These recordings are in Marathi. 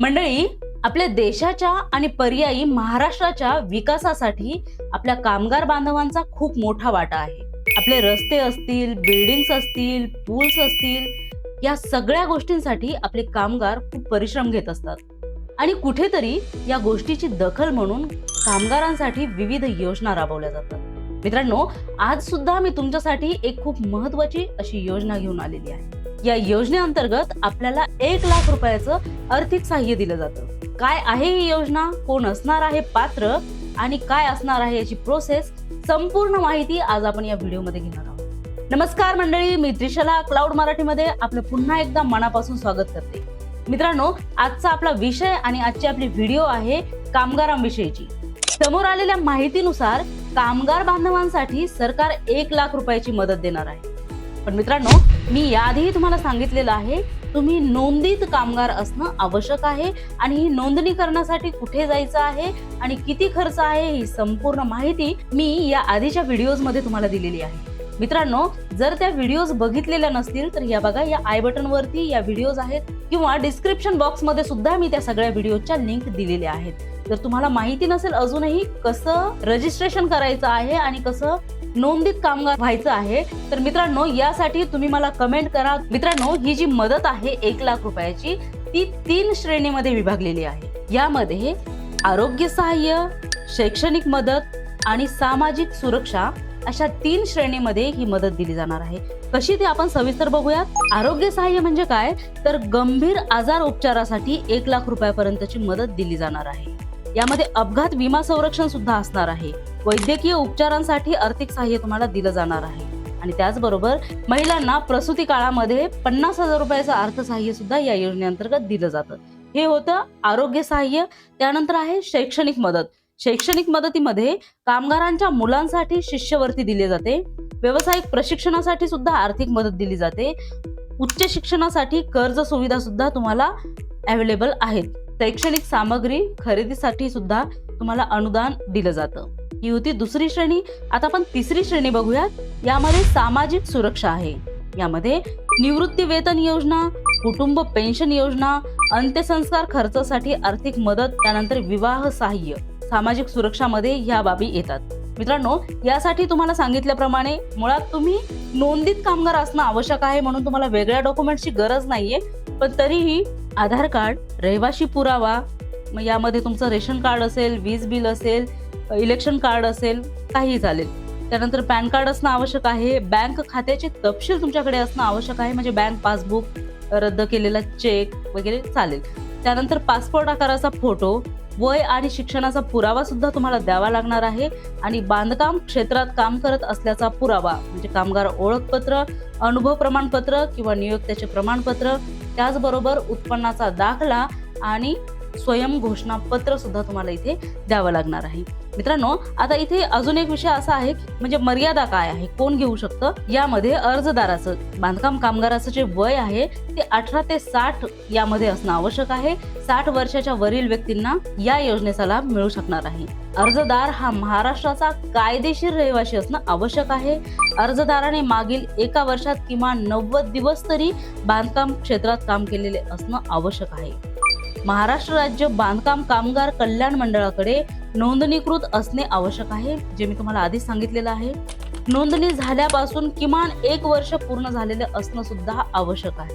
मंडळी आपल्या देशाच्या आणि पर्यायी महाराष्ट्राच्या विकासासाठी आपल्या कामगार बांधवांचा खूप मोठा वाटा आहे. आपले रस्ते असतील बिल्डिंग्स असतील पूल्स असतील या सगळ्या गोष्टींसाठी आपले कामगार खूप परिश्रम घेत असतात. आणि कुठेतरी या गोष्टीची दखल म्हणून कामगारांसाठी विविध योजना राबवल्या जातात. मित्रांनो आज सुद्धा मी तुमच्यासाठी एक खूप महत्वाची अशी योजना घेऊन आलेली आहे. या योजनेअंतर्गत आपल्याला एक लाख रुपयाचं आर्थिक सहाय्य दिलं जातं. काय आहे ही योजना? कोण असणार आहे पात्र? आणि काय असणार आहे याची प्रोसेस संपूर्ण माहिती आज आपण या व्हिडिओमध्ये घेणार आहोत. नमस्कार मंडळी मी त्रिशला क्लाउड मराठीमध्ये आपलं पुन्हा एकदा मनापासून स्वागत करते. मित्रांनो आजचा आपला विषय आणि आजची आपली व्हिडिओ आहे कामगारांविषयीची. समोर आलेल्या माहितीनुसार कामगार बांधवांसाठी सरकार एक लाख रुपयाची मदत देणार आहे. पण मित्रांनो मी याआधीही तुम्हाला सांगितलेलं आहे तुम्ही नोंदीत कामगार असणं आवश्यक आहे आणि ही नोंदणी करण्यासाठी कुठे जायचं आहे आणि किती खर्च आहे ही संपूर्ण माहिती मी या आधीच्या व्हिडिओजमध्ये तुम्हाला दिलेली आहे. मित्रांनो जर त्या व्हिडिओज बघितलेल्या नसतील तर या बघा या आय बटनवरती या व्हिडिओज आहेत किंवा डिस्क्रिप्शन बॉक्समध्ये सुद्धा मी त्या सगळ्या व्हिडिओच्या लिंक दिलेल्या आहेत. जर तुम्हाला माहिती नसेल अजूनही कसं रजिस्ट्रेशन करायचं आहे आणि कसं नोंदीत कामगार व्हायचं आहे. तर मित्रांनो यासाठी तुम्ही मला कमेंट करा. मित्रांनो ही जी मदत आहे एक लाख रुपयाची ती तीन श्रेणीमध्ये विभागलेली आहे. यामध्ये आरोग्य सहाय्य शैक्षणिक मदत आणि सामाजिक सुरक्षा अशा तीन श्रेणीमध्ये ही मदत दिली जाणार आहे. कशी ते आपण सविस्तर बघूयात? आरोग्य सहाय्य म्हणजे काय? तर गंभीर आजार उपचारासाठी एक लाख रुपयापर्यंतची मदत दिली जाणार आहे. यामध्ये अपघात विमा संरक्षण सुद्धा असणार आहे. वैद्यकीय उपचारांसाठी आर्थिक सहाय्य तुम्हाला दिलं जाणार आहे. आणि त्याचबरोबर महिलांना प्रसूती काळामध्ये पन्नास हजार रुपयाचं अर्थसहाय्य सुद्धा या योजनेअंतर्गत दिलं जातं. हे होतं आरोग्य सहाय्य त्यानंतर आहे शैक्षणिक मदत. शैक्षणिक मदतीमध्ये कामगारांच्या मुलांसाठी शिष्यवृत्ती दिली जाते. व्यावसायिक प्रशिक्षणासाठी सुद्धा आर्थिक मदत दिली जाते. उच्च शिक्षणासाठी कर्ज सुविधा सुद्धा तुम्हाला अवेलेबल आहेत. शैक्षणिक सामग्री खरेदीसाठी सुद्धा तुम्हाला अनुदान दिलं जातं. ही होती दुसरी श्रेणी. आता आपण तिसरी श्रेणी बघूयात. यामध्ये सामाजिक सुरक्षा आहे. यामध्ये निवृत्ती वेतन योजना कुटुंब पेन्शन योजना अंत्यसंस्कार खर्चासाठी आर्थिक मदत त्यानंतर विवाह सहाय्य सामाजिक सुरक्षामध्ये ह्या बाबी येतात. मित्रांनो यासाठी तुम्हाला सांगितल्याप्रमाणे मुळात तुम्ही नोंदीत कामगार असणं आवश्यक आहे म्हणून तुम्हाला वेगळ्या डॉक्युमेंटची गरज नाहीये. पण तरीही आधार कार्ड रहिवाशी पुरावा मग यामध्ये तुमचं रेशन कार्ड असेल वीज बिल असेल इलेक्शन कार्ड असेल काही चालेल. त्यानंतर पॅन कार्ड असणं आवश्यक आहे. बँक खात्याचे तपशील तुमच्याकडे असणं आवश्यक आहे. म्हणजे बँक पासबुक रद्द केलेला चेक वगैरे चालेल. त्यानंतर पासपोर्ट आकाराचा फोटो वय आणि शिक्षणाचा पुरावा सुद्धा तुम्हाला द्यावा लागणार आहे. आणि बांधकाम क्षेत्रात काम करत असल्याचा पुरावा म्हणजे कामगार ओळखपत्र अनुभव प्रमाणपत्र किंवा नियोक्त्याचे प्रमाणपत्र त्याचबरोबर उत्पन्नाचा दाखला आणि स्वयं घोषणापत्र सुद्धा तुम्हाला इथे द्यावं लागणार आहे. मित्रांनो आता इथे अजून एक विषय असा आहे म्हणजे मर्यादा काय आहे? कोण घेऊ शकतं? यामध्ये अर्जदाराचं बांधकाम कामगाराचं जे वय आहे ते अठरा ते साठ यामध्ये असणं आवश्यक आहे. साठ वर्षाच्या वरील व्यक्तींना या योजनेचा लाभ मिळू शकणार आहे. अर्जदार हा महाराष्ट्राचा कायदेशीर रहिवासी असणं आवश्यक आहे. अर्जदाराने मागील एका वर्षात किमान नव्वद दिवस तरी बांधकाम क्षेत्रात काम केलेले असणं आवश्यक आहे. महाराष्ट्र राज्य बांधकाम कामगार कल्याण मंडळाकडे नोंदणीकृत असणे आवश्यक आहे जे मी तुम्हाला आधीच सांगितलेलं आहे. नोंदणी झाल्यापासून किमान एक वर्ष पूर्ण झालेले असणं सुद्धा आवश्यक आहे.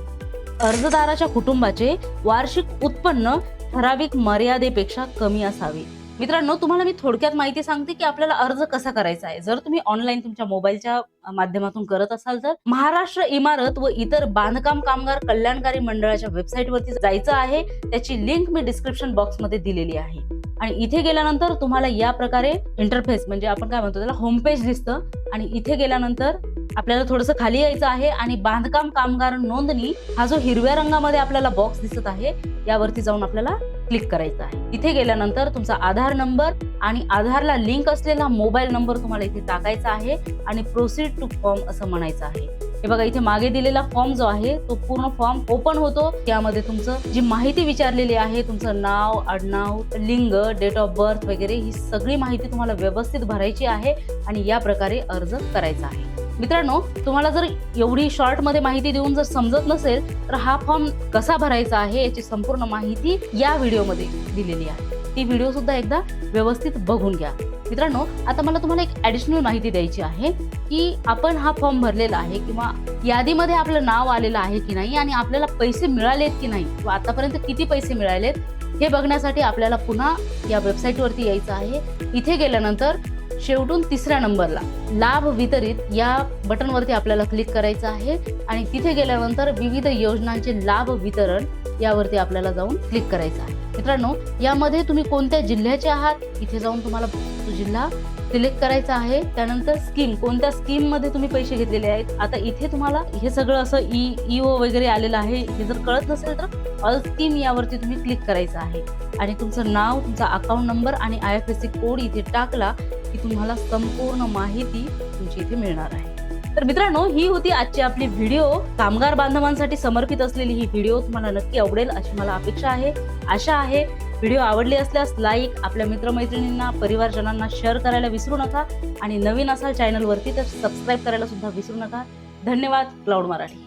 अर्जदाराच्या कुटुंबाचे वार्षिक उत्पन्न ठराविक मर्यादेपेक्षा कमी असावे. मित्रांनो तुम्हाला मी थोडक्यात माहिती सांगते की आपल्याला अर्ज कसा करायचा आहे. जर तुम्ही ऑनलाईन तुमच्या मोबाईलच्या माध्यमातून करत असाल तर महाराष्ट्र इमारत व इतर बांधकाम कामगार कल्याणकारी मंडळाच्या वेबसाईटवरती जायचं आहे. त्याची लिंक मी डिस्क्रिप्शन बॉक्समध्ये दिलेली आहे. आणि इथे गेल्यानंतर तुम्हाला या प्रकारे इंटरफेस म्हणजे आपण काय म्हणतो त्याला होमपेज दिसतं. आणि इथे गेल्यानंतर आपल्याला थोडंसं खाली यायचं आहे आणि बांधकाम कामगार नोंदणी हा जो हिरव्या रंगामध्ये आपल्याला बॉक्स दिसत आहे यावरती जाऊन आपल्याला क्लिक करायचं आहे. इथे गेल्यानंतर तुमचा आधार नंबर आणि आधारला लिंक असलेला मोबाईल नंबर तुम्हाला इथे टाकायचा आहे आणि प्रोसीड टू फॉर्म असं म्हणायचं आहे. हे बघा इथे मागे दिलेला फॉर्म जो आहे तो पूर्ण फॉर्म ओपन होतो. त्यामध्ये तुमचं जी माहिती विचारलेली आहे तुमचं नाव आडनाव लिंग डेट ऑफ बर्थ वगैरे ही सगळी माहिती तुम्हाला व्यवस्थित भरायची आहे आणि या प्रकारे अर्ज करायचा आहे. मित्रांनो तुम्हाला जर एवढी शॉर्टमध्ये माहिती देऊन जर समजत नसेल तर हा फॉर्म कसा भरायचा आहे याची संपूर्ण माहिती या व्हिडिओमध्ये दिलेली आहे. ती व्हिडिओ सुद्धा एकदा व्यवस्थित बघून घ्या. मित्रांनो आता मला तुम्हाला एक ॲडिशनल माहिती द्यायची आहे की आपण हा फॉर्म भरलेला आहे किंवा यादीमध्ये आपलं नाव आलेलं आहे की नाही आणि आपल्याला पैसे मिळालेत की नाही किंवा आतापर्यंत किती पैसे मिळालेत हे बघण्यासाठी आपल्याला पुन्हा या वेबसाईटवरती यायचं आहे. इथे गेल्यानंतर शेवटून तिसऱ्या नंबरला. लाभ वितरित या बटनवरती आपल्याला क्लिक करायचं आहे. आणि तिथे गेल्यानंतर विविध योजनांचे लाभ वितरण यावरती आपल्याला जाऊन क्लिक करायचं आहे. मित्रांनो यामध्ये तुम्ही कोणत्या जिल्ह्याचे आहात? इथे जाऊन तुम्हाला तो जिल्हा सिलेक्ट करायचा आहे. त्यानंतर स्कीम कोणत्या स्कीममध्ये तुम्ही पैसे घेतलेले आहेत? आता इथे तुम्हाला हे सगळं असं ई ई ओ वगैरे आलेलं आहे. हे जर कळत नसेल तर ऑल स्कीम यावरती तुम्ही क्लिक करायचं आहे. आणि तुमचं नाव तुमचा अकाउंट नंबर आणि I F S C code इथे टाकला. की तुम्हाला संपूर्ण माहिती तुमची इथे मिळणार आहे. तर मित्रांनो ही होती आजची आपली व्हिडिओ. कामगार बांधवांसाठी समर्पित असलेली ही व्हिडिओ तुम्हाला नक्की आवडेल अशी मला अपेक्षा आहे. आशा आहे व्हिडिओ आवडली असल्यास लाईक आपल्या मित्रमैत्रिणींना परिवारजनांना शेअर करायला विसरू नका आणि नवीन असाल चॅनलवरती तर सबस्क्राईब करायला सुद्धा विसरू नका. धन्यवाद क्लाउड मराठी.